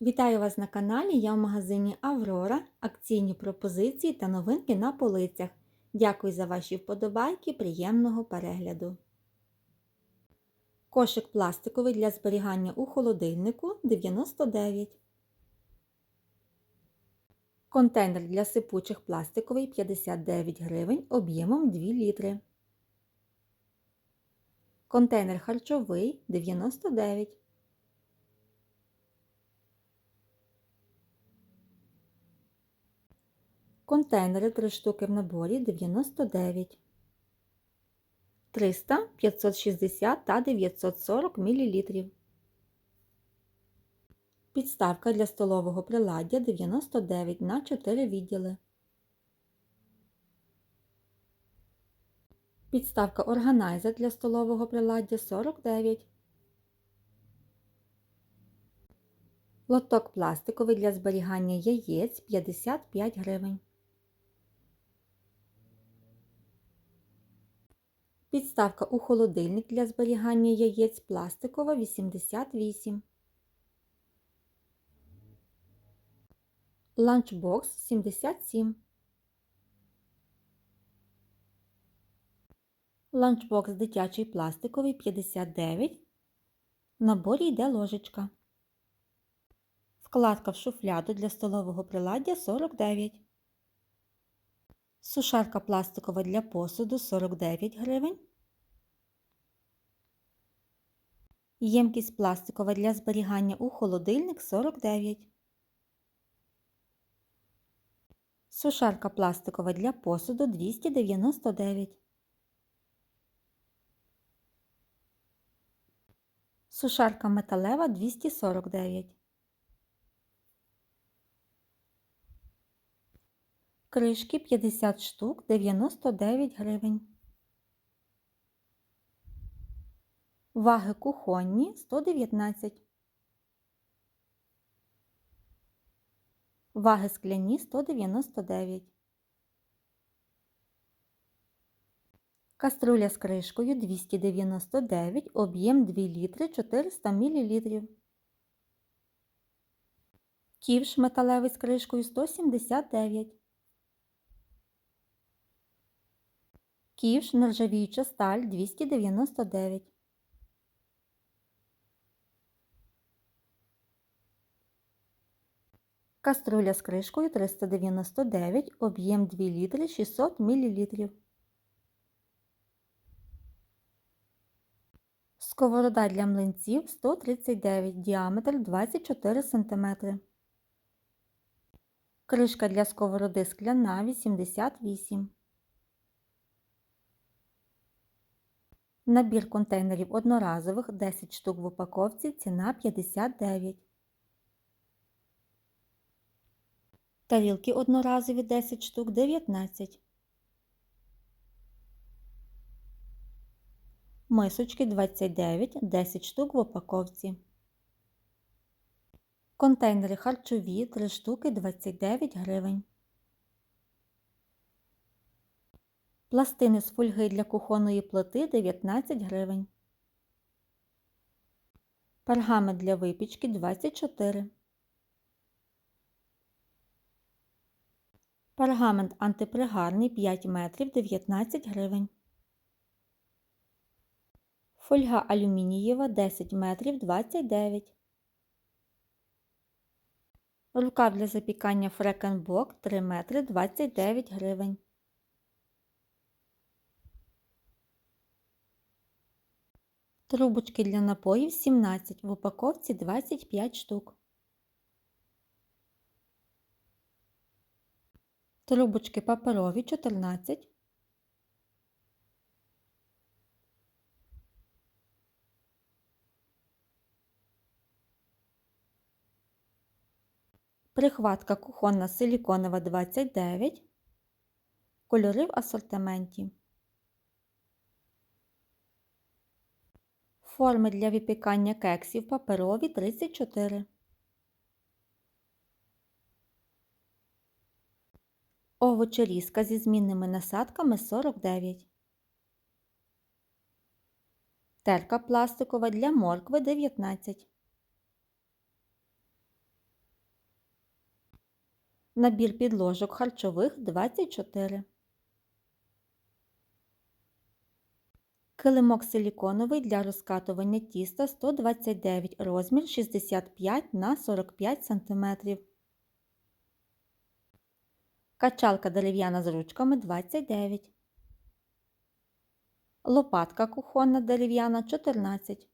Вітаю вас на каналі. Я в магазині Аврора. Акційні пропозиції та новинки на полицях. Дякую за ваші вподобайки, приємного перегляду. Кошик пластиковий для зберігання у холодильнику 99. Контейнер для сипучих пластиковий 59 гривень об'ємом 2 літри. Контейнер харчовий 99. Контейнери 3 штуки в наборі 99. 300, 560 та 940 мл. Підставка для столового приладдя 99 на 4 відділи. Підставка органайзер для столового приладдя 49. Лоток пластиковий для зберігання яєць 55 гривень. Підставка у холодильник для зберігання яєць пластикова 88. Ланчбокс 77. Ланчбокс дитячий пластиковий 59. В наборі йде ложечка. Вкладка в шуфляду для столового приладдя 49. Сушарка пластикова для посуду 49 гривень. Ємкість пластикова для зберігання у холодильник 49. Сушарка пластикова для посуду 299. Сушарка металева 249. Кришки 50 штук 99 гривень. Ваги кухонні 119. Ваги скляні 199. Каструля з кришкою 299, об'єм 2 літри 400 мл. Ківш металевий з кришкою 179. Ківш нержавіюча сталь 299. Каструля з кришкою 399, об'єм 2 літри 600 мл. Сковорода для млинців 139, діаметр 24 см. Кришка для сковороди скляна 88. Набір контейнерів одноразових 10 штук в упаковці, ціна 59. Тарілки одноразові 10 штук 19. Мисочки 29, 10 штук в упаковці. Контейнери харчові 3 штуки 29 гривень. Пластини з фольги для кухонної плити 19 гривень. Пергамент для випічки 24. Пергамент антипригарний 5 метрів 19 гривень. Фольга алюмінієва 10 метрів 29. Рукав для запікання фрекенбок 3 метри 29 гривень. Трубочки для напоїв 17, в упаковці 25 штук. Трубочки паперові 14. Прихватка кухонна силіконова 29. Кольори в асортименті. Форми для випікання кексів паперові 34. Овочерізка зі змінними насадками 49. Терка пластикова для моркви 19. Набір підложок харчових 24. Килимок силіконовий для розкатування тіста 129 розмір 65 на 45 см. Качалка дерев'яна з ручками 29. Лопатка кухонна дерев'яна 14.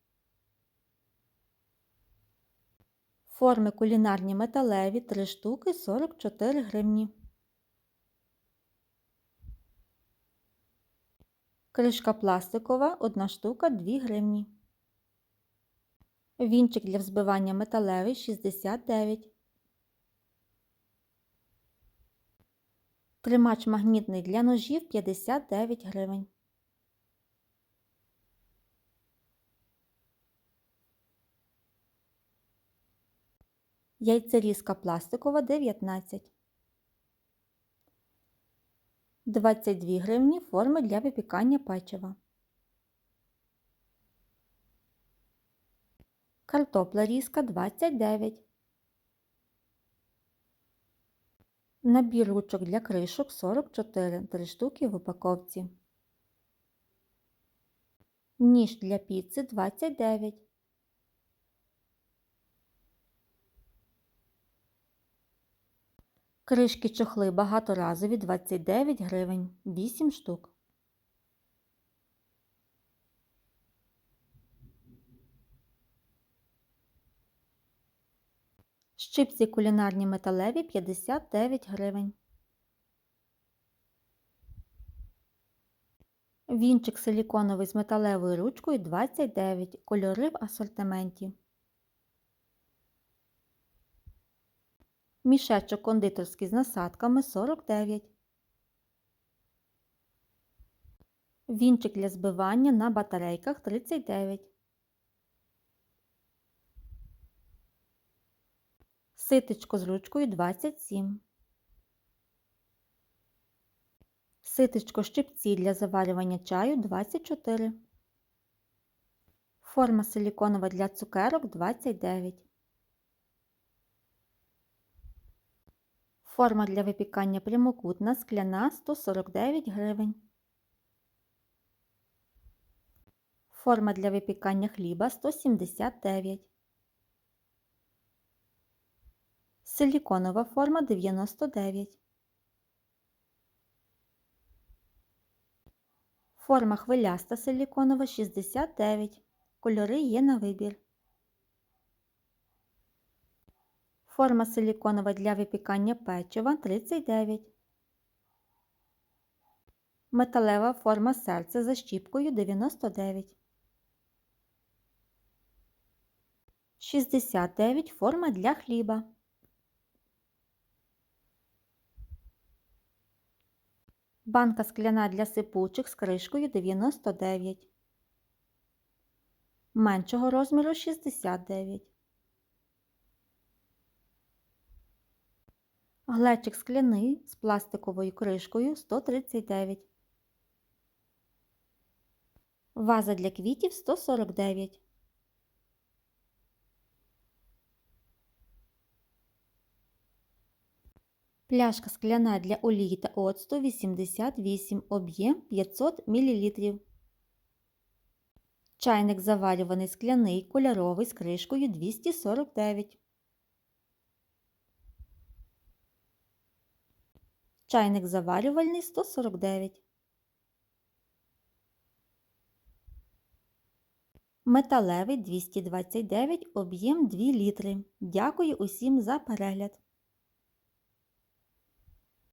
Форми кулінарні металеві 3 штуки 44 гривні. Кришка пластикова 1 штука 2 гривні. Вінчик для взбивання металевий 69. Тримач магнітний для ножів 59 гривень. Яйцерізка пластикова 19. 22 гривні форми для випікання печива. Картопля різка 29. Набір ручок для кришок 44, 3 штуки в упаковці. Ніж для піци 29. Кришки чохли багаторазові 29 гривень, 8 штук. Щипці кулінарні металеві 59 гривень. Вінчик силіконовий з металевою ручкою 29, кольори в асортименті. Мішечок кондитерський з насадками 49. Вінчик для збивання на батарейках 39. Ситечко з ручкою 27. Ситечко щипці для заварювання чаю 24. Форма силіконова для цукерок 29. Форма для випікання прямокутна скляна 149 гривень. Форма для випікання хліба 179. Силіконова форма 99. Форма хвиляста силіконова 69. Кольори є на вибір. Форма силіконова для випікання печива 39. Металева форма серця за щіпкою 99. 69 форма для хліба. Банка скляна для сипучих з кришкою 99. Меншого розміру 69. Глечик скляний з пластиковою кришкою 139. Ваза для квітів 149. Пляшка скляна для олії та оцту 88, об'єм 500 мл. Чайник заварюваний скляний кольоровий з кришкою 249. Чайник заварювальний 149. Металевий 229, об'єм 2 літри. Дякую усім за перегляд!